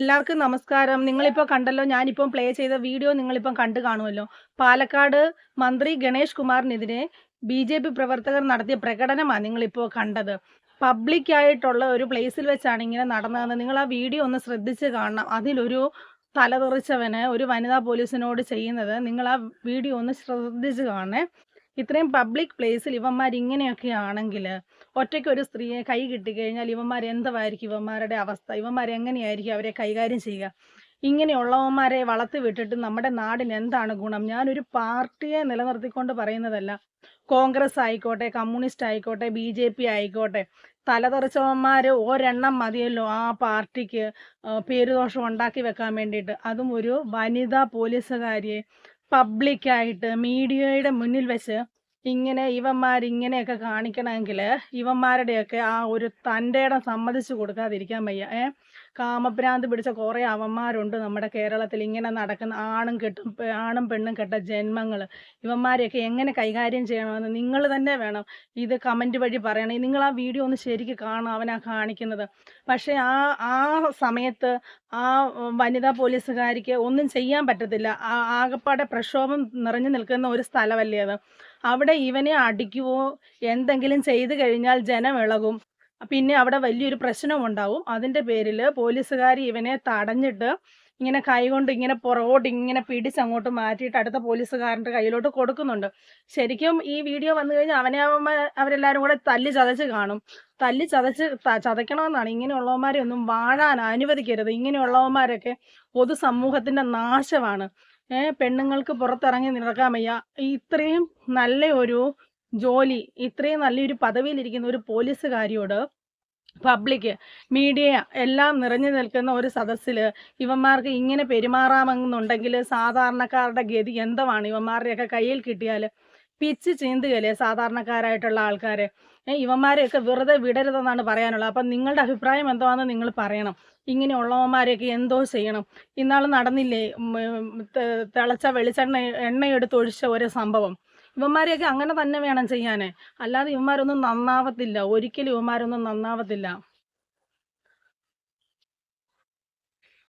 എല്ലാവർക്കും നമസ്കാരം. നിങ്ങളിപ്പോൾ കണ്ടല്ലോ ഞാനിപ്പം പ്ലേ ചെയ്ത വീഡിയോ നിങ്ങളിപ്പം കണ്ടു കാണുമല്ലോ. പാലക്കാട് മന്ത്രി ഗണേഷ് കുമാറിനെതിരെ ബി ജെ പി പ്രവർത്തകർ നടത്തിയ പ്രകടനമാണ് നിങ്ങളിപ്പോൾ കണ്ടത്. പബ്ലിക് ആയിട്ടുള്ള ഒരു പ്ലേസിൽ വെച്ചാണ് ഇങ്ങനെ നടന്നതെന്ന് നിങ്ങൾ ആ വീഡിയോ ഒന്ന് ശ്രദ്ധിച്ച് കാണണം. അതിലൊരു തലതെറിച്ചവന് ഒരു വനിതാ പോലീസിനോട് ചെയ്യുന്നത് നിങ്ങൾ ആ വീഡിയോ ഒന്ന് ശ്രദ്ധിച്ച് കാണണേ. ഇത്രയും പബ്ലിക് പ്ലേസിൽ ഇവന്മാർ ഇങ്ങനെയൊക്കെ ആണെങ്കിൽ ഒറ്റയ്ക്ക് ഒരു സ്ത്രീയെ കൈ കിട്ടിക്കഴിഞ്ഞാൽ ഇവന്മാർ എന്തുമായിരിക്കും ഇവന്മാരുടെ അവസ്ഥ? ഇവന്മാർ എങ്ങനെയായിരിക്കും അവരെ കൈകാര്യം ചെയ്യുക? ഇങ്ങനെയുള്ളവന്മാരെ വളർത്തി വിട്ടിട്ട് നമ്മുടെ നാടിന് എന്താണ് ഗുണം? ഞാനൊരു പാർട്ടിയെ നിലനിർത്തിക്കൊണ്ട് പറയുന്നതല്ല. കോൺഗ്രസ് ആയിക്കോട്ടെ കമ്മ്യൂണിസ്റ്റ് ആയിക്കോട്ടെ ബി ജെ പി ആയിക്കോട്ടെ തലതെറിച്ചവന്മാർ ഒരെണ്ണം മതിയല്ലോ ആ പാർട്ടിക്ക് പേരുദോഷം ഉണ്ടാക്കി വെക്കാൻ വേണ്ടിയിട്ട്. അതും ഒരു വനിതാ പോലീസുകാരിയെ പബ്ലിക്കായിട്ട് മീഡിയയുടെ മുന്നിൽ വെച്ച് ഇങ്ങനെ ഇവന്മാർ ഇങ്ങനെയൊക്കെ കാണിക്കണമെങ്കിൽ ഇവന്മാരുടെയൊക്കെ ആ ഒരു തന്റെ ഇടം സമ്മതിച്ചു കൊടുക്കാതിരിക്കാൻ വയ്യ. ഏ? കാമഭ്രാന്ത് പിടിച്ച കുറേ അവന്മാരുണ്ട് നമ്മുടെ കേരളത്തിൽ. ഇങ്ങനെ നടക്കുന്ന ആണും കെട്ടും ആണും പെണ്ണും കെട്ട ജന്മങ്ങൾ ഇവന്മാരെയൊക്കെ എങ്ങനെ കൈകാര്യം ചെയ്യണമെന്ന് നിങ്ങൾ തന്നെ വേണം ഇത് കമന്റ് വഴി പറയണം. നിങ്ങൾ ആ വീഡിയോ ഒന്ന് ശരിക്ക് കാണണം അവനാ കാണിക്കുന്നത്. പക്ഷേ ആ ആ സമയത്ത് ആ വനിതാ പോലീസുകാരിക്ക് ഒന്നും ചെയ്യാൻ പറ്റത്തില്ല. ആ ആകപ്പാടെ പ്രക്ഷോഭം നിറഞ്ഞു നിൽക്കുന്ന ഒരു സ്ഥലമല്ലേ അത്. അവിടെ ഇവനെ അടിക്കുവോ? എന്തെങ്കിലും ചെയ്തു കഴിഞ്ഞാൽ ജനം ഇളകും. പിന്നെ അവിടെ വലിയൊരു പ്രശ്നമുണ്ടാവും അതിന്റെ പേരിൽ പോലീസുകാർ ഇവനെ തടഞ്ഞിട്ട് ഇങ്ങനെ കൈകൊണ്ട് ഇങ്ങനെ പുറകോട്ട് ഇങ്ങനെ പിടിച്ച് അങ്ങോട്ട് മാറ്റിയിട്ട് അടുത്ത പോലീസുകാരന്റെ കയ്യിലോട്ട് കൊടുക്കുന്നുണ്ട്. ശരിക്കും ഈ വീഡിയോ വന്നു കഴിഞ്ഞാൽ അവനെ അവരെല്ലാവരും കൂടെ തല്ലി ചതച്ച് കാണും. തല്ലി ചതച്ച് ചതയ്ക്കണമെന്നാണ്. ഇങ്ങനെയുള്ളവന്മാരെ ഒന്നും വാഴാൻ അനുവദിക്കരുത്. ഇങ്ങനെയുള്ളവന്മാരൊക്കെ പൊതുസമൂഹത്തിന്റെ നാശമാണ്. പെണ്ണുങ്ങൾക്ക് പുറത്തിറങ്ങി നടക്കാൻ വയ്യ. ഇത്രയും നല്ല ഒരു ജോലി ഇത്രയും നല്ലൊരു പദവിയിലിരിക്കുന്ന ഒരു പോലീസുകാരിയോട് പബ്ലിക് മീഡിയ എല്ലാം നിറഞ്ഞു നിൽക്കുന്ന ഒരു സദസ്സിൽ ഇവന്മാർക്ക് ഇങ്ങനെ പെരുമാറാമെന്നുണ്ടെങ്കിൽ സാധാരണക്കാരുടെ ഗതി എന്തുവാണ്? ഇവന്മാരുടെയൊക്കെ കയ്യിൽ കിട്ടിയാൽ പിച്ച് ചീന്തുകയല്ലേ സാധാരണക്കാരായിട്ടുള്ള ആൾക്കാരെ? ഇവന്മാരെയൊക്കെ വെറുതെ വിടരുതെന്നാണ് പറയാനുള്ളത്. അപ്പം നിങ്ങളുടെ അഭിപ്രായം എന്താണെന്ന് നിങ്ങൾ പറയണം. ഇങ്ങനെയുള്ളവന്മാരെയൊക്കെ എന്തോ ചെയ്യണം. ഇന്നാൾ നടന്നില്ലേ തിളച്ച വെളിച്ചെണ്ണ എണ്ണയെടുത്ത് ഒഴിച്ച ഒരു സംഭവം. ഇവന്മാരെയൊക്കെ അങ്ങനെ തന്നെ വേണം ചെയ്യാനേ. അല്ലാതെ ഇവന്മാരൊന്നും നന്നാവത്തില്ല. ഒരിക്കലും ഇവന്മാരൊന്നും നന്നാവത്തില്ല.